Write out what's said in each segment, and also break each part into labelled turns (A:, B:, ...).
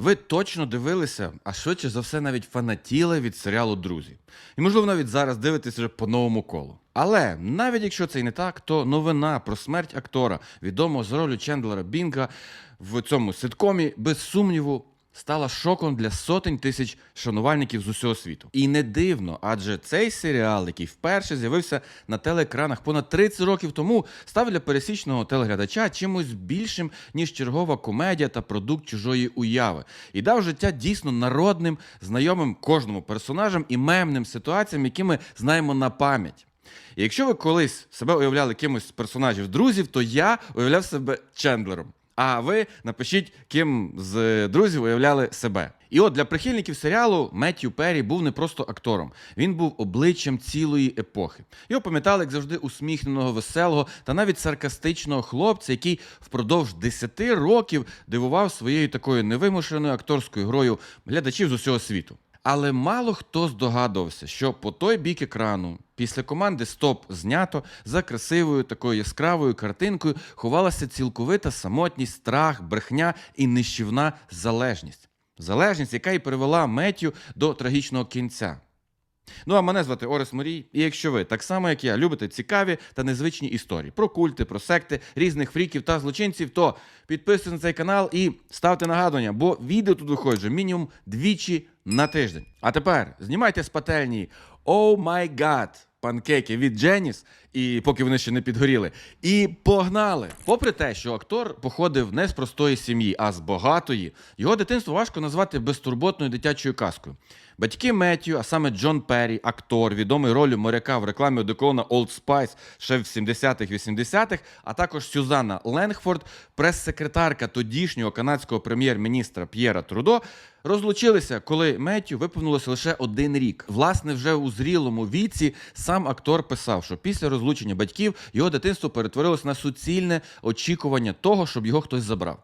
A: Ви точно дивилися, а швидше за все навіть фанатіли від серіалу Друзі. І можливо навіть зараз дивитесь вже по новому колу. Але навіть якщо це і не так, то новина про смерть актора, відомого з ролю Чендлера Бінга в цьому ситкомі, без сумніву, стала шоком для сотень тисяч шанувальників з усього світу. І не дивно, адже цей серіал, який вперше з'явився на телеекранах понад 30 років тому, став для пересічного телеглядача чимось більшим, ніж чергова комедія та продукт чужої уяви, і дав життя дійсно народним, знайомим кожному персонажам і мемним ситуаціям, які ми знаємо на пам'ять. І якщо ви колись себе уявляли кимось з персонажів друзів, то я уявляв себе Чендлером. А ви напишіть, ким з друзів уявляли себе. І от для прихильників серіалу Меттью Перрі був не просто актором, він був обличчям цілої епохи. Його пам'ятали, як завжди, усміхненого, веселого та навіть саркастичного хлопця, який впродовж 10 років дивував своєю такою невимушеною акторською грою глядачів з усього світу. Але мало хто здогадувався, що по той бік екрану, після команди Стоп знято за красивою такою яскравою картинкою ховалася цілковита самотність, страх, брехня і нищівна залежність. Залежність, яка і привела Меттю до трагічного кінця. Ну а мене звати Орес Морій, і якщо ви, так само як я, любите цікаві та незвичні історії про культи, про секти, різних фріків та злочинців, то підписуйтесь на цей канал і ставте нагадування, бо відео тут виходить вже мінімум двічі на тиждень. А тепер знімайте з пательні «О май гад» панкейки від Дженіс, і поки вони ще не підгоріли. І погнали! Попри те, що актор походив не з простої сім'ї, а з багатої, його дитинство важко назвати безтурботною дитячою казкою. Батьки Меттю, а саме Джон Перрі, актор, відомий ролью моряка в рекламі одеколона Old Spice ще в 70-х, 80-х, а також Сюзанна Ленгфорд, прес-секретарка тодішнього канадського прем'єр-міністра П'єра Трудо, розлучилися, коли Меттю виповнилося лише один рік. Власне, вже у зрілому віці сам актор писав, що після розлучення батьків його дитинство перетворилося на суцільне очікування того, щоб його хтось забрав.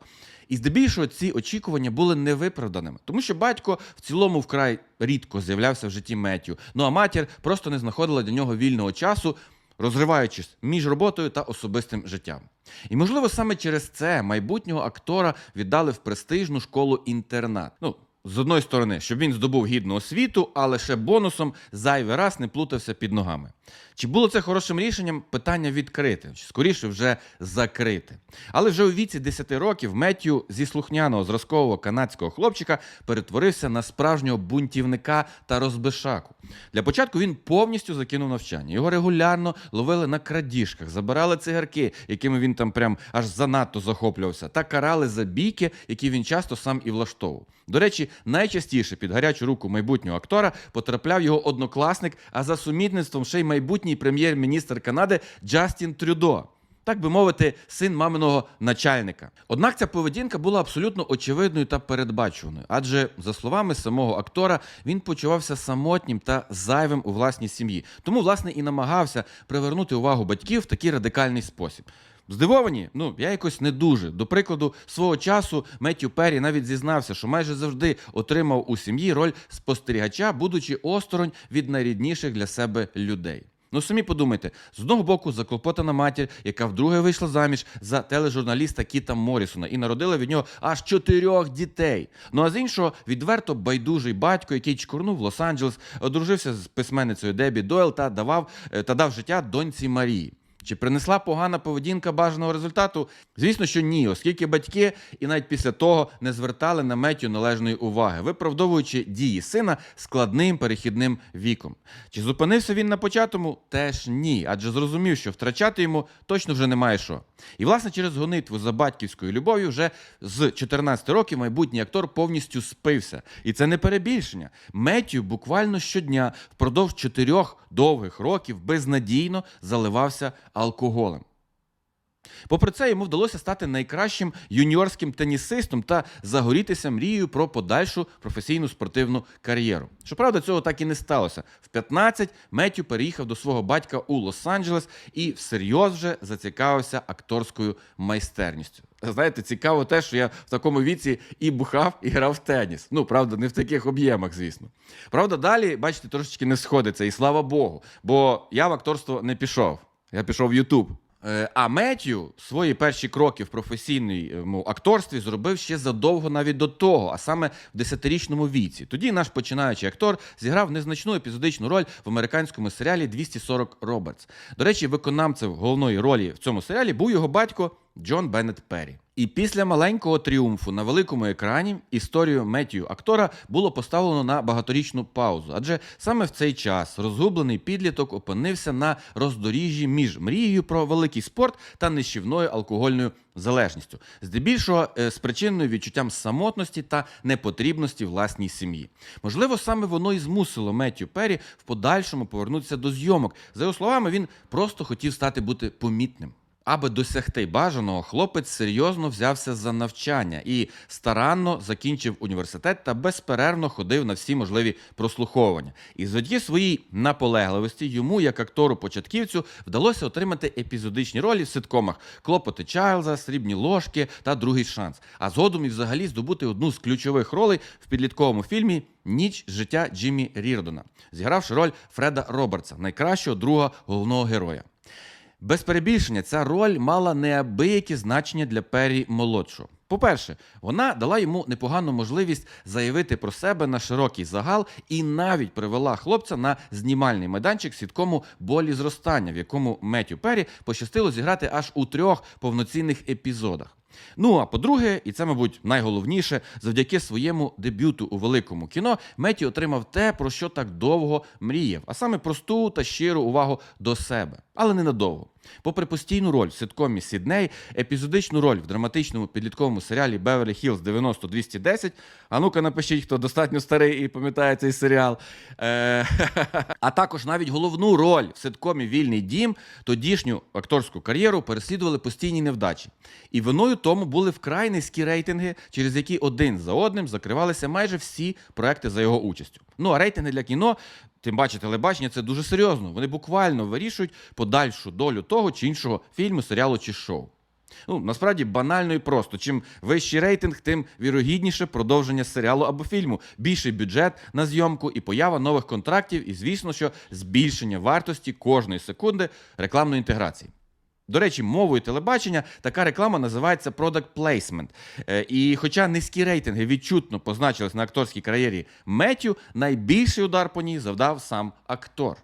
A: І здебільшого ці очікування були невиправданими, тому що батько в цілому вкрай рідко з'являвся в житті Меттю. Ну а матір просто не знаходила для нього вільного часу, розриваючись між роботою та особистим життям. І можливо саме через це майбутнього актора віддали в престижну школу інтернат. Ну, з одної сторони, щоб він здобув гідну освіту, але ще бонусом зайвий раз не плутався під ногами. Чи було це хорошим рішенням? Питання відкрите, чи скоріше вже закрите. Але вже у віці 10 років Меттю зі слухняного зразкового канадського хлопчика перетворився на справжнього бунтівника та розбишаку. Для початку він повністю закинув навчання. Його регулярно ловили на крадіжках, забирали цигарки, якими він там прям аж занадто захоплювався, та карали за бійки, які він часто сам і влаштовував. До речі, найчастіше під гарячу руку майбутнього актора потрапляв його однокласник, а за сумітництвом ще й майбутній прем'єр-міністр Канади Джастін Трюдо. Так би мовити, син маминого начальника. Однак ця поведінка була абсолютно очевидною та передбачуваною, адже, за словами самого актора, він почувався самотнім та зайвим у власній сім'ї. Тому, власне, і намагався привернути увагу батьків в такий радикальний спосіб. Здивовані? Ну, я якось не дуже. До прикладу, свого часу Меттю Перрі навіть зізнався, що майже завжди отримав у сім'ї роль спостерігача, будучи осторонь від найрідніших для себе людей. Ну самі подумайте, з одного боку, заклопотана матір, яка вдруге вийшла заміж за тележурналіста Кіта Морісона і народила від нього аж чотирьох дітей. Ну а з іншого, відверто байдужий батько, який чкурнув Лос-Анджелес, одружився з письменницею Дебі Дойл та давав е, та дав життя доньці Марії. Чи принесла погана поведінка бажаного результату? Звісно, що ні, оскільки батьки і навіть після того не звертали на Меттю належної уваги, виправдовуючи дії сина складним перехідним віком. Чи зупинився він на початому? Теж ні, адже зрозумів, що втрачати йому точно вже немає що. І власне через гонитву за батьківською любов'ю вже з 14 років майбутній актор повністю спився. І це не перебільшення. Меттю буквально щодня впродовж чотирьох довгих років безнадійно заливався алкоголем. Попри це, йому вдалося стати найкращим юніорським тенісистом та загорітися мрією про подальшу професійну спортивну кар'єру. Щоправда, цього так і не сталося. В 15 Меттю переїхав до свого батька у Лос-Анджелес і всерйоз вже зацікавився акторською майстерністю. Знаєте, цікаво те, що я в такому віці і бухав, і грав в теніс. Ну, правда, не в таких об'ємах, звісно. Правда, далі, бачите, трошечки не сходиться, і слава Богу, бо я в акторство не пішов. Я пішов в Ютуб. Е, А Меттю свої перші кроки в професійному акторстві зробив ще задовго навіть до того, а саме в 10-річному віці. Тоді наш починаючий актор зіграв незначну епізодичну роль в американському серіалі 240 Робертс. До речі, виконавцем головної ролі в цьому серіалі був його батько Джон Беннет Перрі. І після маленького тріумфу на великому екрані історію Меттію актора було поставлено на багаторічну паузу, адже саме в цей час розгублений підліток опинився на роздоріжжі між мрією про великий спорт та нищівною алкогольною залежністю, здебільшого е, спричиненою відчуттям самотності та непотрібності власній сім'ї. Можливо, саме воно і змусило Меттю Перрі в подальшому повернутися до зйомок. За його словами, він просто хотів стати бути помітним. Аби досягти бажаного, хлопець серйозно взявся за навчання і старанно закінчив університет та безперервно ходив на всі можливі прослуховування. І завдяки своїй наполегливості йому, як актору початківцю, вдалося отримати епізодичні ролі в ситкомах Клопоти Чайлза, Срібні ложки та Другий шанс. А згодом і взагалі здобути одну з ключових ролей в підлітковому фільмі Ніч життя Джиммі Рірдона, зігравши роль Фреда Робертса, найкращого друга головного героя. Без перебільшення, ця роль мала неабияке значення для Перрі молодшого. По-перше, вона дала йому непогану можливість заявити про себе на широкий загал і навіть привела хлопця на знімальний майданчик сіткому болі зростання, в якому Меттю Перрі пощастило зіграти аж у трьох повноцінних епізодах. Ну а по-друге, і це, мабуть, найголовніше, завдяки своєму дебюту у великому кіно Меті отримав те, про що так довго мріяв, а саме просту та щиру увагу до себе, але ненадовго. Попри постійну роль в ситкомі Сідней, епізодичну роль в драматичному підлітковому серіалі Беверлі Хілз 90-210, а ну-ка напишіть, хто достатньо старий і пам'ятає цей серіал. Е- а також навіть головну роль в ситкомі Вільний дім, тодішню акторську кар'єру переслідували постійні невдачі. І виною тому були вкрай низькі рейтинги, через які один за одним закривалися майже всі проекти за його участю. Ну а рейтинги для кіно, тим паче телебачення, це дуже серйозно. Вони буквально вирішують подальшу долю того чи іншого фільму, серіалу чи шоу. Ну, насправді банально і просто. Чим вищий рейтинг, тим вірогідніше продовження серіалу або фільму, більший бюджет на зйомку і поява нових контрактів, і, звісно, що збільшення вартості кожної секунди рекламної інтеграції. До речі, мовою телебачення така реклама називається product placement. Е, І хоча низькі рейтинги відчутно позначились на акторській кар'єрі Меттю, найбільший удар по ній завдав сам актор.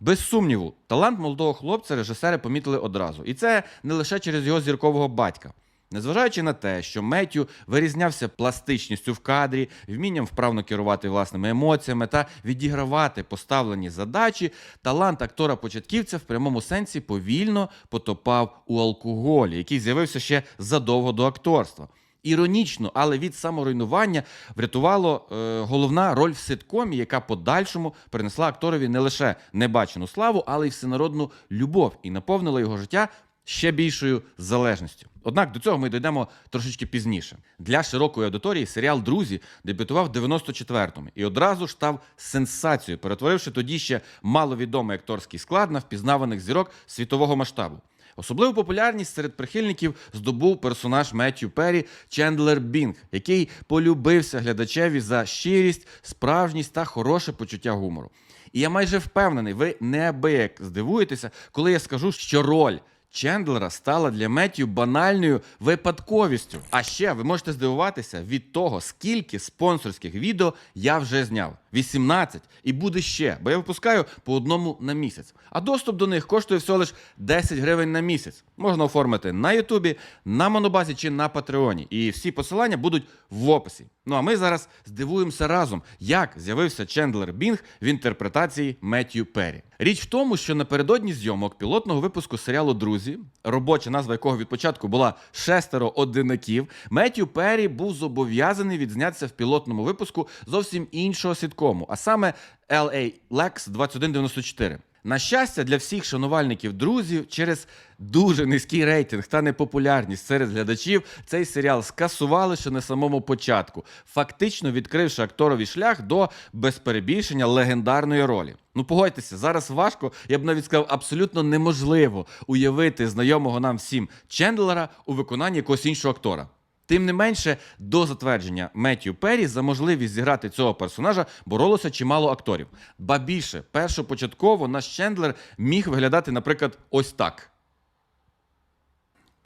A: Без сумніву, талант молодого хлопця режисери помітили одразу. І це не лише через його зіркового батька. Незважаючи на те, що Меттю вирізнявся пластичністю в кадрі, вмінням вправно керувати власними емоціями та відігравати поставлені задачі, талант актора-початківця в прямому сенсі повільно потопав у алкоголі, який з'явився ще задовго до акторства. Іронічно, але від саморуйнування врятувало е, головна роль в ситкомі, яка подальшому принесла акторові не лише небачену славу, але й всенародну любов і наповнила його життя ще більшою залежністю. Однак до цього ми дійдемо трошечки пізніше. Для широкої аудиторії серіал Друзі дебютував в 94-му і одразу ж став сенсацією, перетворивши тоді ще маловідомий акторський склад на впізнаваних зірок світового масштабу. Особливу популярність серед прихильників здобув персонаж Меттю Перрі Чендлер Бінг, який полюбився глядачеві за щирість, справжність та хороше почуття гумору. І я майже впевнений, ви неабияк здивуєтеся, коли я скажу, що роль Чендлера стала для Меттю банальною випадковістю. А ще ви можете здивуватися від того, скільки спонсорських відео я вже зняв. 18 і буде ще, бо я випускаю по одному на місяць. А доступ до них коштує всього лиш 10 гривень на місяць. Можна оформити на Ютубі, на Монобазі чи на Патреоні. І всі посилання будуть в описі. Ну а ми зараз здивуємося разом, як з'явився Чендлер Бінг в інтерпретації Меттью Перрі. Річ в тому, що напередодні зйомок пілотного випуску серіалу Друзі, робоча назва якого від початку була шестеро одинаків, Меттью Перрі був зобов'язаний відзнятися в пілотному випуску зовсім іншого сіткому, а саме LA Lex 2194. На щастя, для всіх шанувальників друзів через дуже низький рейтинг та непопулярність серед глядачів цей серіал скасували ще на самому початку, фактично відкривши акторові шлях до без перебільшення легендарної ролі. Ну погодьтеся, зараз важко, я б навіть сказав, абсолютно неможливо уявити знайомого нам всім Чендлера у виконанні якогось іншого актора. Тим не менше, до затвердження Меттью Перрі за можливість зіграти цього персонажа боролося чимало акторів. Ба більше, першопочатково наш Чендлер міг виглядати, наприклад, ось так.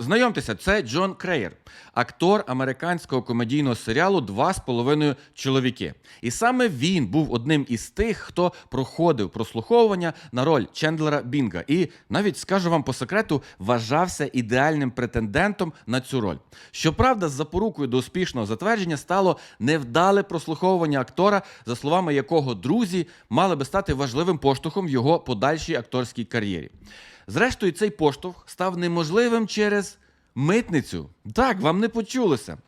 A: Знайомтеся, це Джон Креєр, актор американського комедійного серіалу Два з половиною чоловіки. І саме він був одним із тих, хто проходив прослуховування на роль Чендлера Бінга. І навіть скажу вам по секрету, вважався ідеальним претендентом на цю роль. Щоправда, з запорукою до успішного затвердження стало невдале прослуховування актора, за словами якого друзі мали би стати важливим поштовхом в його подальшій акторській кар'єрі. Зрештою, цей поштовх став неможливим через митницю. Так, вам не почулося.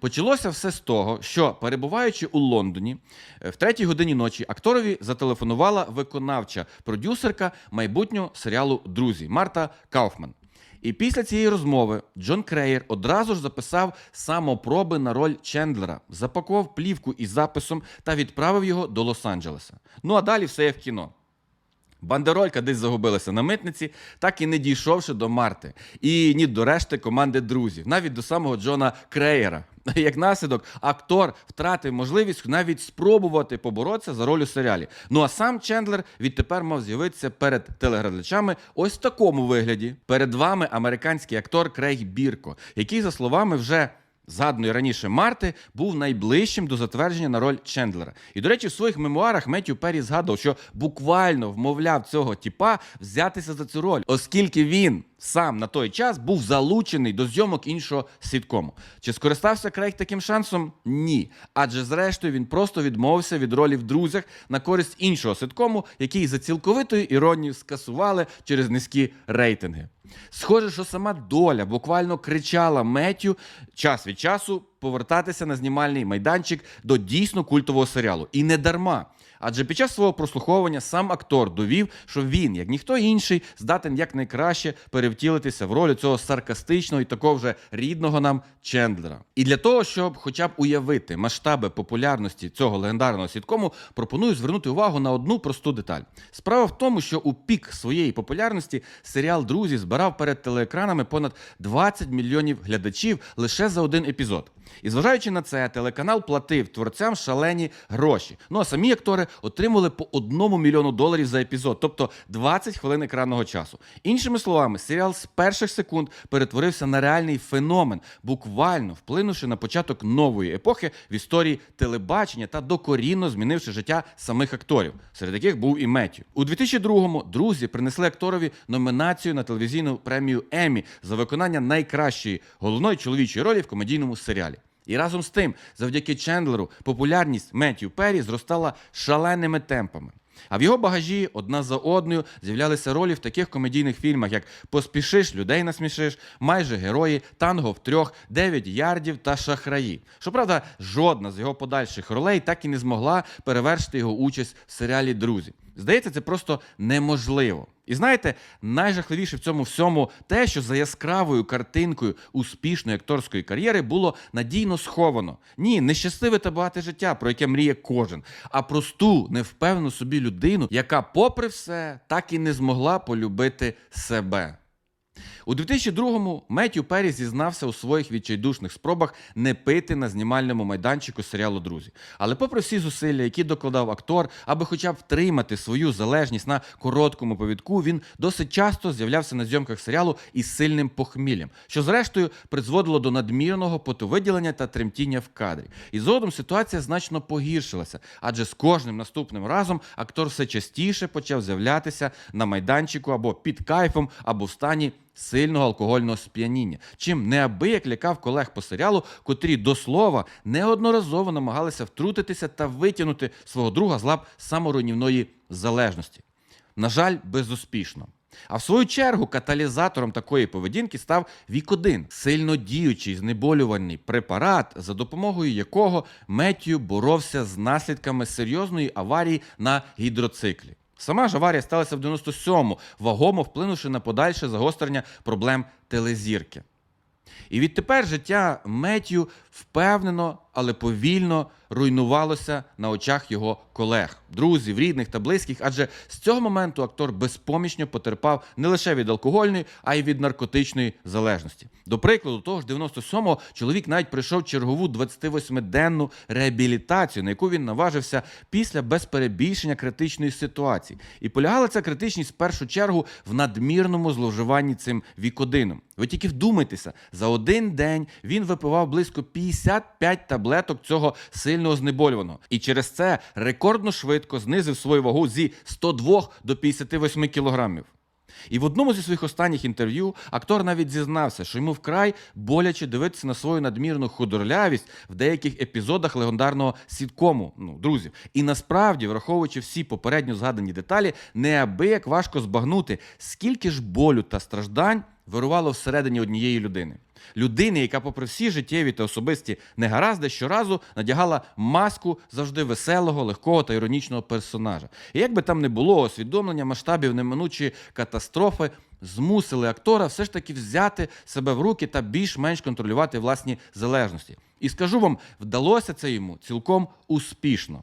A: Почалося все з того, що, перебуваючи у Лондоні, е, в третій годині ночі акторові зателефонувала виконавча продюсерка майбутнього серіалу Друзі Марта Кауфман. І після цієї розмови Джон Креєр одразу ж записав самопроби на роль Чендлера, запакував плівку із записом та відправив його до Лос-Анджелеса. Ну а далі все є в кіно. Бандеролька десь загубилася на митниці, так і не дійшовши до Марти. І ні до решти команди друзів, навіть до самого Джона Креєра. Як наслідок, актор втратив можливість навіть спробувати поборотися за роль у серіалі. Ну а сам Чендлер відтепер мав з'явитися перед телеглядачами ось в такому вигляді. Перед вами американський актор Крейг Бірко, який, за словами вже згаданої раніше Марти, був найближчим до затвердження на роль Чендлера. І, до речі, в своїх мемуарах Меттю Перрі згадував, що буквально вмовляв цього тіпа взятися за цю роль, оскільки він сам на той час був залучений до зйомок іншого сіткому. Чи скористався Крейг таким шансом? Ні. Адже зрештою він просто відмовився від ролі в друзях на користь іншого ситкому, який за цілковитою іронією скасували через низькі рейтинги. Схоже, що сама доля буквально кричала Меттю час від часу повертатися на знімальний майданчик до дійсно культового серіалу. І не дарма. Адже під час свого прослуховування сам актор довів, що він, як ніхто інший, здатен якнайкраще перевтілитися в роль цього саркастичного і такого вже рідного нам Чендлера. І для того, щоб хоча б уявити масштаби популярності цього легендарного сіткому, пропоную звернути увагу на одну просту деталь. Справа в тому, що у пік своєї популярності серіал Друзі збирав перед телеекранами понад 20 мільйонів глядачів лише за один епізод. І зважаючи на це, телеканал платив творцям шалені гроші. Ну а самі актори отримували по одному мільйону доларів за епізод, тобто 20 хвилин екранного часу. Іншими словами, серіал з перших секунд перетворився на реальний феномен, буквально вплинувши на початок нової епохи в історії телебачення та докорінно змінивши життя самих акторів, серед яких був і Меттю. У 2002-му друзі принесли акторові номінацію на телевізійну премію Еммі за виконання найкращої головної чоловічої ролі в комедійному серіалі. І разом з тим, завдяки Чендлеру, популярність Меттю Перрі зростала шаленими темпами. А в його багажі одна за одною з'являлися ролі в таких комедійних фільмах, як Поспішиш, людей насмішиш, майже герої, танго в трьох, дев'ять ярдів та шахраї. Щоправда, жодна з його подальших ролей так і не змогла перевершити його участь в серіалі Друзі. Здається, це просто неможливо. І знаєте, найжахливіше в цьому всьому те, що за яскравою картинкою успішної акторської кар'єри було надійно сховано. Ні, не щасливе та багате життя, про яке мріє кожен, а просту, невпевну собі людину, яка, попри все, так і не змогла полюбити себе. У 2002-му Меттю Перрі зізнався у своїх відчайдушних спробах не пити на знімальному майданчику серіалу Друзі. Але попри всі зусилля, які докладав актор, аби хоча б втримати свою залежність на короткому повідку, він досить часто з'являвся на зйомках серіалу із сильним похміллям, що зрештою призводило до надмірного потовиділення та тремтіння в кадрі. І згодом ситуація значно погіршилася, адже з кожним наступним разом актор все частіше почав з'являтися на майданчику або під кайфом, або в стані сильного алкогольного сп'яніння, чим неабияк лякав колег по серіалу, котрі до слова неодноразово намагалися втрутитися та витягнути свого друга з лап саморуйнівної залежності. На жаль, безуспішно. А в свою чергу каталізатором такої поведінки став Вікодин, сильно діючий знеболювальний препарат, за допомогою якого Меттію боровся з наслідками серйозної аварії на гідроциклі. Сама ж аварія сталася в 97-му, вагомо вплинувши на подальше загострення проблем телезірки. І відтепер життя Меттю впевнено, але повільно руйнувалося на очах його колег, друзів, рідних та близьких. Адже з цього моменту актор безпомічно потерпав не лише від алкогольної, а й від наркотичної залежності. До прикладу, того ж 97-го чоловік навіть пройшов чергову 28-денну реабілітацію, на яку він наважився після без перебільшення критичної ситуації. І полягала ця критичність в першу чергу в надмірному зловживанні цим вікодином. Ви тільки вдумайтеся, за один день він випивав близько 55 таблеток цього сильного знеболюваного. І через це рекордно швидко знизив свою вагу зі 102 до 58 кілограмів. І в одному зі своїх останніх інтерв'ю актор навіть зізнався, що йому вкрай боляче дивитися на свою надмірну худорлявість в деяких епізодах легендарного сіткому, ну, друзів. І насправді, враховуючи всі попередньо згадані деталі, неабияк важко збагнути, скільки ж болю та страждань вирувало всередині однієї людини. Людини, яка, попри всі життєві та особисті негаразди, щоразу надягала маску завжди веселого, легкого та іронічного персонажа. І як би там не було, усвідомлення масштабів неминучої катастрофи змусили актора все ж таки взяти себе в руки та більш-менш контролювати власні залежності. І скажу вам, вдалося це йому цілком успішно.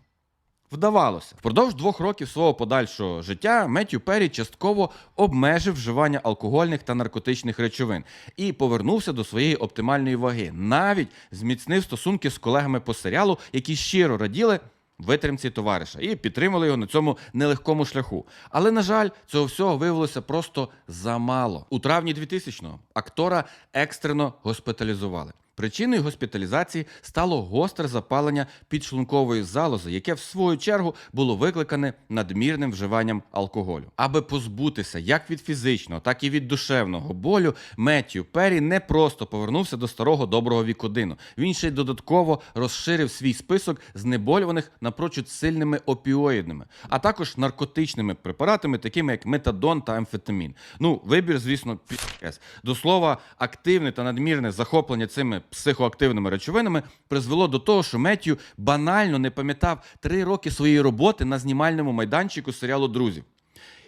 A: Вдавалося, впродовж двох років свого подальшого життя Меттю Перрі частково обмежив вживання алкогольних та наркотичних речовин і повернувся до своєї оптимальної ваги. Навіть зміцнив стосунки з колегами по серіалу, які щиро раділи витримці товариша і підтримали його на цьому нелегкому шляху. Але на жаль, цього всього виявилося просто замало. У травні 2000-го актора екстрено госпіталізували. Причиною госпіталізації стало гостре запалення підшлункової залози, яке в свою чергу було викликане надмірним вживанням алкоголю. Аби позбутися як від фізичного, так і від душевного болю, Меттью Перрі не просто повернувся до старого доброго вікодину. Він ще й додатково розширив свій список знеболюваних напрочуд сильними опіоїдними, а також наркотичними препаратами, такими як метадон та амфетамін. Ну, вибір, звісно, піс. До слова, активне та надмірне захоплення цими психоактивними речовинами призвело до того, що Меттью банально не пам'ятав три роки своєї роботи на знімальному майданчику серіалу Друзів.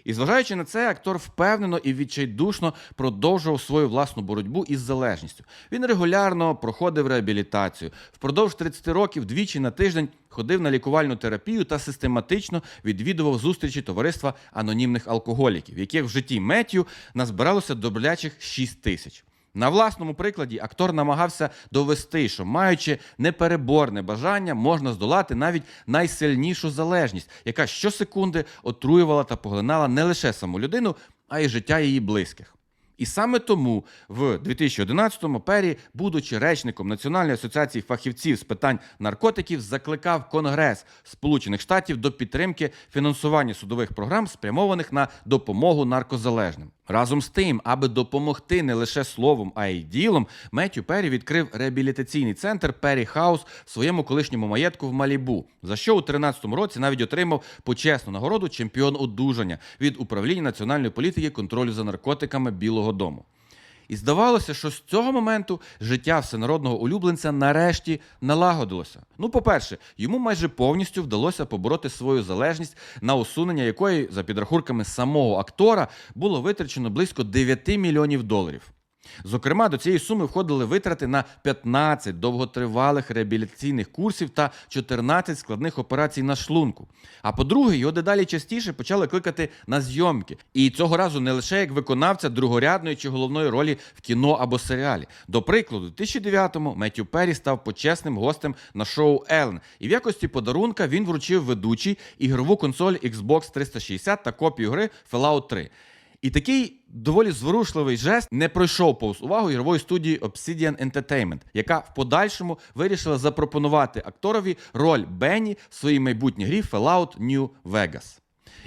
A: І зважаючи на це, актор впевнено і відчайдушно продовжував свою власну боротьбу із залежністю. Він регулярно проходив реабілітацію. Впродовж 30 років двічі на тиждень ходив на лікувальну терапію та систематично відвідував зустрічі товариства анонімних алкоголіків, яких в житті Меттю назбиралося добрячих 6 тисяч. На власному прикладі актор намагався довести, що маючи непереборне бажання, можна здолати навіть найсильнішу залежність, яка щосекунди отруювала та поглинала не лише саму людину, а й життя її близьких. І саме тому в 2011-му Пері, будучи речником Національної асоціації фахівців з питань наркотиків, закликав Конгрес Сполучених Штатів до підтримки фінансування судових програм, спрямованих на допомогу наркозалежним. Разом з тим, аби допомогти не лише словом, а й ділом, Меттю Перрі відкрив реабілітаційний центр Перрі Хаус в своєму колишньому маєтку в Малібу, за що у 2013 році навіть отримав почесну нагороду чемпіон одужання від управління національної політики контролю за наркотиками Білого Дому. І здавалося, що з цього моменту життя всенародного улюбленця нарешті налагодилося. Ну, по-перше, йому майже повністю вдалося побороти свою залежність, на усунення якої, за підрахунками самого актора, було витрачено близько 9 мільйонів доларів. Зокрема, до цієї суми входили витрати на 15 довготривалих реабілітаційних курсів та 14 складних операцій на шлунку. А по-друге, його дедалі частіше почали кликати на зйомки. І цього разу не лише як виконавця другорядної чи головної ролі в кіно або серіалі. До прикладу, у 2009-му Меттю Перрі став почесним гостем на шоу Елен. І в якості подарунка він вручив ведучій ігрову консоль Xbox 360 та копію гри Fallout 3. І такий доволі зворушливий жест не пройшов повз увагу ігрової студії Obsidian Entertainment, яка в подальшому вирішила запропонувати акторові роль Бенні в своїй майбутній грі Fallout New Vegas.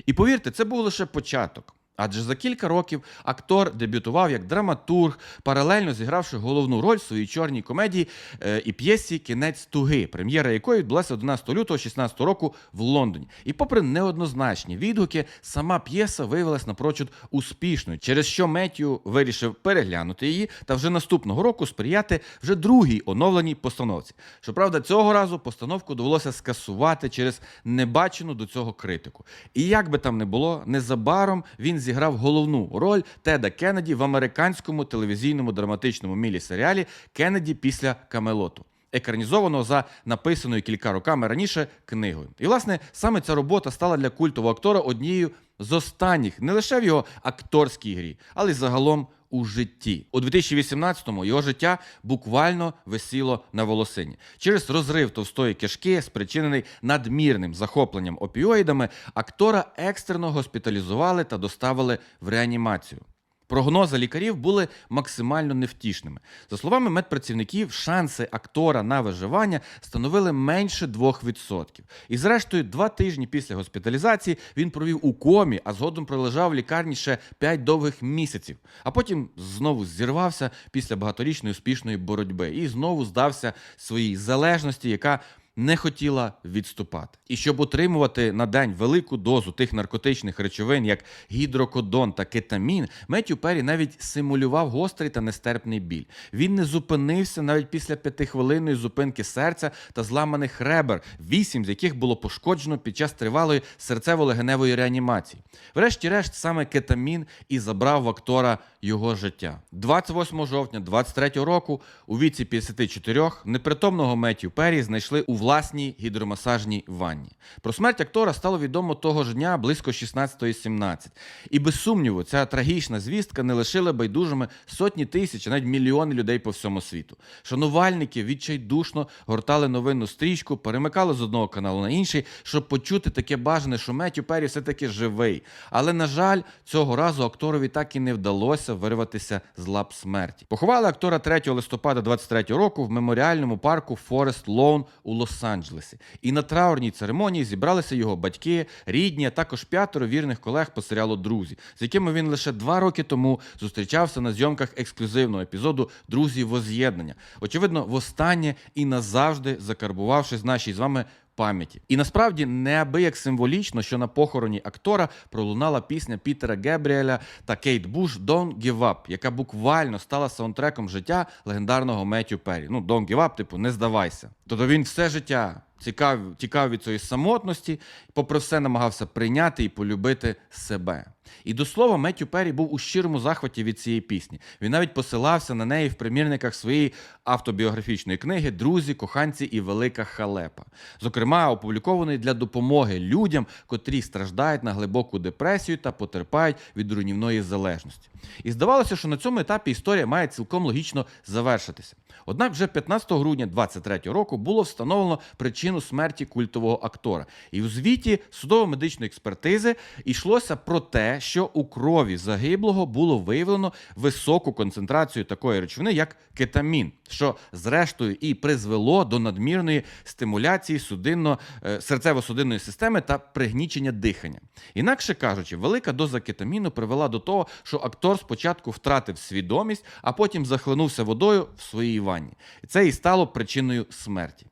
A: І повірте, це був лише початок. Адже за кілька років актор дебютував як драматург, паралельно зігравши головну роль в своїй чорній комедії е, і п'єсі Кінець туги, прем'єра якої відбулася 11 лютого 2016 року в Лондоні. І попри неоднозначні відгуки, сама п'єса виявилась напрочуд успішною, через що Меттю вирішив переглянути її та вже наступного року сприяти вже другій оновленій постановці. Щоправда, цього разу постановку довелося скасувати через небачену до цього критику. І як би там не було, незабаром він зіграв головну роль Теда Кеннеді в американському телевізійному драматичному мілі-серіалі Кеннеді після Камелоту. екранізованого за написаною кілька роками раніше книгою. І власне саме ця робота стала для культового актора однією з останніх не лише в його акторській грі, але й загалом у житті. У 2018-му його життя буквально висіло на волосині. Через розрив товстої кишки, спричинений надмірним захопленням опіоїдами, актора екстрено госпіталізували та доставили в реанімацію. Прогнози лікарів були максимально невтішними. За словами медпрацівників, шанси актора на виживання становили менше 2%. І зрештою, два тижні після госпіталізації він провів у комі, а згодом пролежав в лікарні ще 5 довгих місяців. А потім знову зірвався після багаторічної успішної боротьби і знову здався своїй залежності, яка не хотіла відступати. І щоб отримувати на день велику дозу тих наркотичних речовин, як гідрокодон та кетамін, Меттю Перрі навіть симулював гострий та нестерпний біль. Він не зупинився навіть після п'ятихвилинної зупинки серця та зламаних ребер, вісім з яких було пошкоджено під час тривалої серцево-легеневої реанімації. Врешті-решт, саме кетамін і забрав в актора його життя. 28 жовтня 23 року у віці 54 непритомного Меттю Перрі знайшли у власній гідромасажній ванні. Про смерть актора стало відомо того ж дня близько 16.17. І без сумніву, ця трагічна звістка не лишила байдужими сотні тисяч, а навіть мільйони людей по всьому світу. Шанувальники відчайдушно гортали новинну стрічку, перемикали з одного каналу на інший, щоб почути таке бажане, що Меттю Перрі все-таки живий. Але, на жаль, цього разу акторові так і не вдалося вирватися з лап смерті. Поховали актора 3 листопада 23 року в меморіальному парку Форест Лоун у Лос-Анджелесі. І на траурній церемонії зібралися його батьки, рідні, а також п'ятеро вірних колег по серіалу Друзі, з якими він лише два роки тому зустрічався на зйомках ексклюзивного епізоду Друзі Воз'єднання. Очевидно, востаннє і назавжди закарбувавшись в нашій з вами пам'яті. І насправді неабияк символічно, що на похороні актора пролунала пісня Пітера Гебріеля та Кейт Буш «Don't Give Up», яка буквально стала саундтреком життя легендарного Меттю Перрі. Ну, «Don't Give Up», типу, не здавайся. Тобто він все життя цікав, тікав від цієї самотності, попри все намагався прийняти і полюбити себе. І до слова, Меттю Перрі був у щирому захваті від цієї пісні. Він навіть посилався на неї в примірниках своєї автобіографічної книги Друзі, коханці і велика халепа. Зокрема, опублікований для допомоги людям, котрі страждають на глибоку депресію та потерпають від руйнівної залежності. І здавалося, що на цьому етапі історія має цілком логічно завершитися. Однак, вже 15 грудня 23 року було встановлено причину смерті культового актора. І у звіті судово-медичної експертизи йшлося про те, що у крові загиблого було виявлено високу концентрацію такої речовини, як кетамін, що зрештою і призвело до надмірної стимуляції судинно е, серцево-судинної системи та пригнічення дихання. Інакше кажучи, велика доза кетаміну привела до того, що актор спочатку втратив свідомість, а потім захлинувся водою в своїй ванні. Це і стало причиною смерті.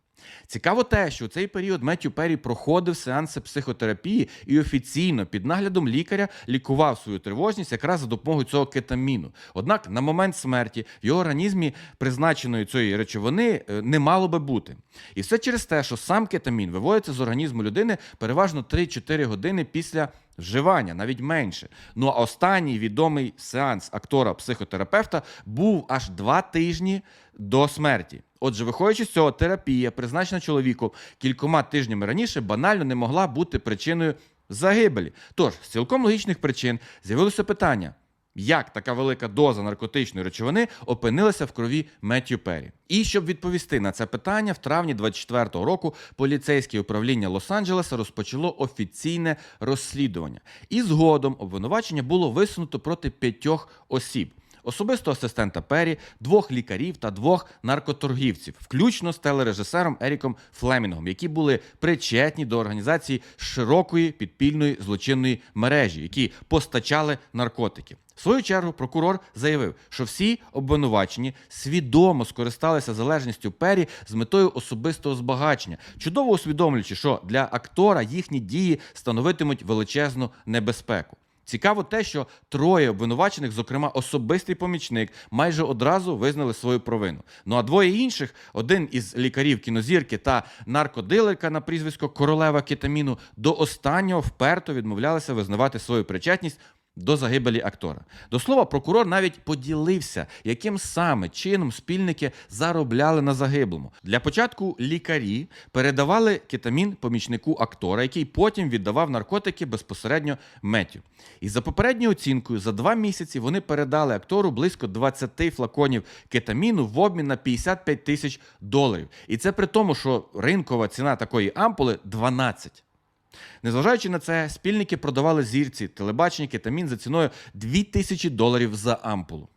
A: Цікаво те, що у цей період Меттю Перрі проходив сеанси психотерапії і офіційно під наглядом лікаря лікував свою тривожність якраз за допомогою цього кетаміну. Однак на момент смерті в його організмі призначеної цієї речовини е, не мало би бути. І все через те, що сам кетамін виводиться з організму людини переважно 3-4 години після вживання, навіть менше. Ну а останній відомий сеанс актора-психотерапевта був аж два тижні до смерті. Отже, виходячи з цього, терапія, призначена чоловіку кількома тижнями раніше, банально не могла бути причиною загибелі. Тож, з цілком логічних причин з'явилося питання. Як така велика доза наркотичної речовини опинилася в крові Меттю Перрі? І щоб відповісти на це питання, в травні 24-го року поліцейське управління Лос-Анджелеса розпочало офіційне розслідування. І згодом обвинувачення було висунуто проти п'ятьох осіб. Особисто асистента Перрі, двох лікарів та двох наркоторгівців, включно з телережисером Еріком Флемінгом, які були причетні до організації широкої підпільної злочинної мережі, які постачали наркотики. В свою чергу прокурор заявив, що всі обвинувачені свідомо скористалися залежністю Перрі з метою особистого збагачення, чудово усвідомлюючи, що для актора їхні дії становитимуть величезну небезпеку. Цікаво те, що троє обвинувачених, зокрема особистий помічник, майже одразу визнали свою провину. Ну а двоє інших, один із лікарів кінозірки та наркодилерка на прізвисько королева кетаміну, до останнього вперто відмовлялися визнавати свою причетність До загибелі актора. До слова, прокурор навіть поділився, яким саме чином спільники заробляли на загиблому. Для початку лікарі передавали кетамін помічнику актора, який потім віддавав наркотики безпосередньо Меттю. І за попередньою оцінкою, за два місяці вони передали актору близько 20 флаконів кетаміну в обмін на 55 тисяч доларів. І це при тому, що ринкова ціна такої ампули 12. Незважаючи на це, спільники продавали зірці телебачення кетамін за ціною 2000 доларів за ампулу.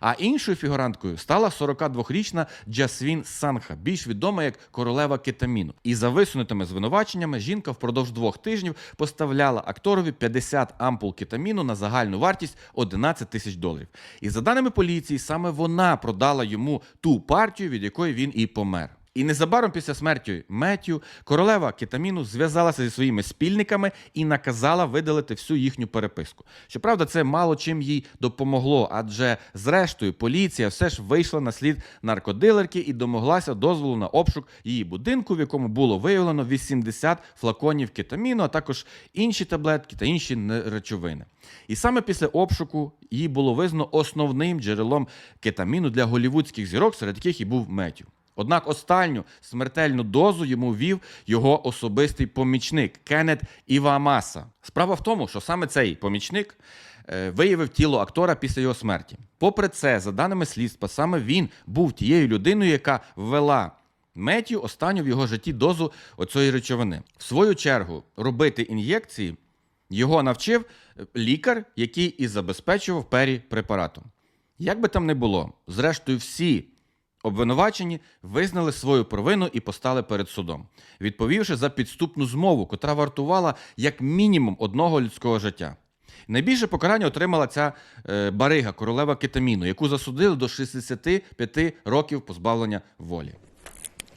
A: А іншою фігуранткою стала 42-річна Джасвін Санха, більш відома як королева кетаміну. І за висунутими звинуваченнями жінка впродовж двох тижнів поставляла акторові 50 ампул кетаміну на загальну вартість 11 тисяч доларів. І за даними поліції, саме вона продала йому ту партію, від якої він і помер. І незабаром після смерті Меттю королева кетаміну зв'язалася зі своїми спільниками і наказала видалити всю їхню переписку. Щоправда, це мало чим їй допомогло, адже зрештою поліція все ж вийшла на слід наркодилерки і домоглася дозволу на обшук її будинку, в якому було виявлено 80 флаконів кетаміну, а також інші таблетки та інші речовини. І саме після обшуку її було визнано основним джерелом кетаміну для голівудських зірок, серед яких і був Меттю. Однак останню смертельну дозу йому вів його особистий помічник Кеннет Івамаса. Справа в тому, що саме цей помічник е, виявив тіло актора після його смерті. Попри це, за даними слідства, саме він був тією людиною, яка ввела Меттю останню в його житті дозу оцієї речовини. В свою чергу, робити ін'єкції його навчив е, лікар, який і забезпечував пері препаратом. Як би там не було, зрештою, всі обвинувачені визнали свою провину і постали перед судом, відповівши за підступну змову, котра вартувала як мінімум одного людського життя. Найбільше покарання отримала ця е, барига, королева кетаміну, яку засудили до 65 років позбавлення волі.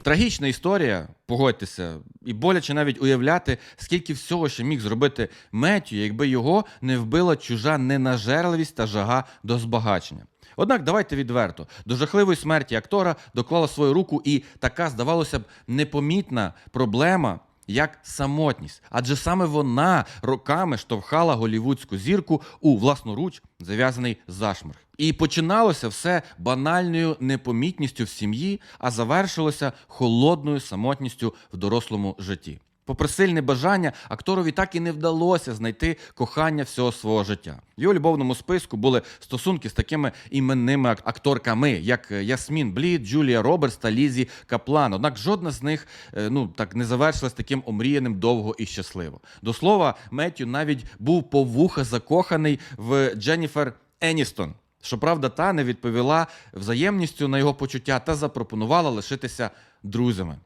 A: Трагічна історія, погодьтеся, і боляче навіть уявляти, скільки всього ще міг зробити Меттю, якби його не вбила чужа ненажерливість та жага до збагачення. Однак давайте відверто, до жахливої смерті актора доклала свою руку і така, здавалося б, непомітна проблема, як самотність. Адже саме вона роками штовхала голівудську зірку у власноруч зав'язаний зашморг. І починалося все банальною непомітністю в сім'ї, а завершилося холодною самотністю в дорослому житті. Попри сильне бажання, акторові так і не вдалося знайти кохання всього свого життя. В його любовному списку були стосунки з такими іменними ак- акторками, як е, Ясмін Блід, Джулія Робертс та Лізі Каплан. Однак жодна з них е, ну так не завершилась таким омріяним довго і щасливо. До слова, Меттю навіть був по вуха закоханий в Дженніфер Еністон. Щоправда, та не відповіла взаємністю на його почуття та запропонувала лишитися друзями.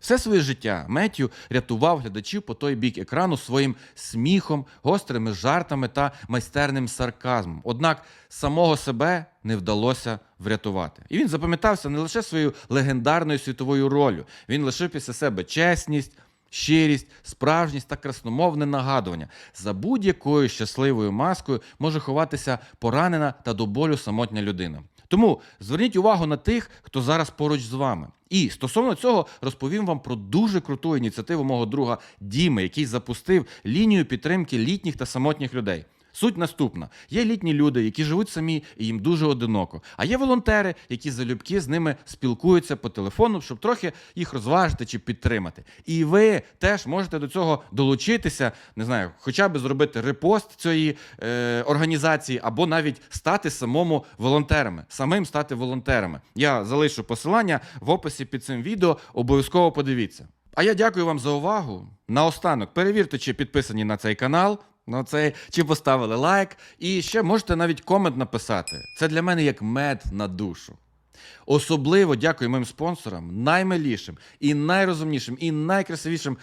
A: Все своє життя Меттю рятував глядачів по той бік екрану своїм сміхом, гострими жартами та майстерним сарказмом. Однак самого себе не вдалося врятувати. І він запам'ятався не лише своєю легендарною світовою ролью. Він лишив після себе чесність, щирість, справжність та красномовне нагадування. За будь-якою щасливою маскою може ховатися поранена та до болю самотня людина. Тому зверніть увагу на тих, хто зараз поруч з вами. І стосовно цього розповім вам про дуже круту ініціативу мого друга Діми, який запустив лінію підтримки літніх та самотніх людей. Суть наступна: є літні люди, які живуть самі і їм дуже одиноко. А є волонтери, які залюбки з ними спілкуються по телефону, щоб трохи їх розважити чи підтримати. І ви теж можете до цього долучитися, не знаю, хоча б зробити репост цієї е, організації, або навіть стати самому волонтерами, самим стати волонтерами. Я залишу посилання в описі під цим відео. Обов'язково подивіться. А я дякую вам за увагу. Наостанок перевірте, чи підписані на цей канал. На цей чи поставили лайк, і ще можете навіть комент написати. Це для мене як мед на душу. Особливо дякую моїм спонсорам, наймилішим і найрозумнішим, і найкрасивішим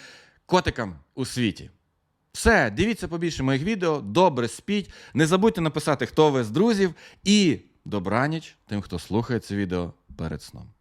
A: котикам у світі. Все, дивіться побільше моїх відео, добре спіть. Не забудьте написати, хто ви з друзів, і добраніч тим, хто слухає це відео перед сном.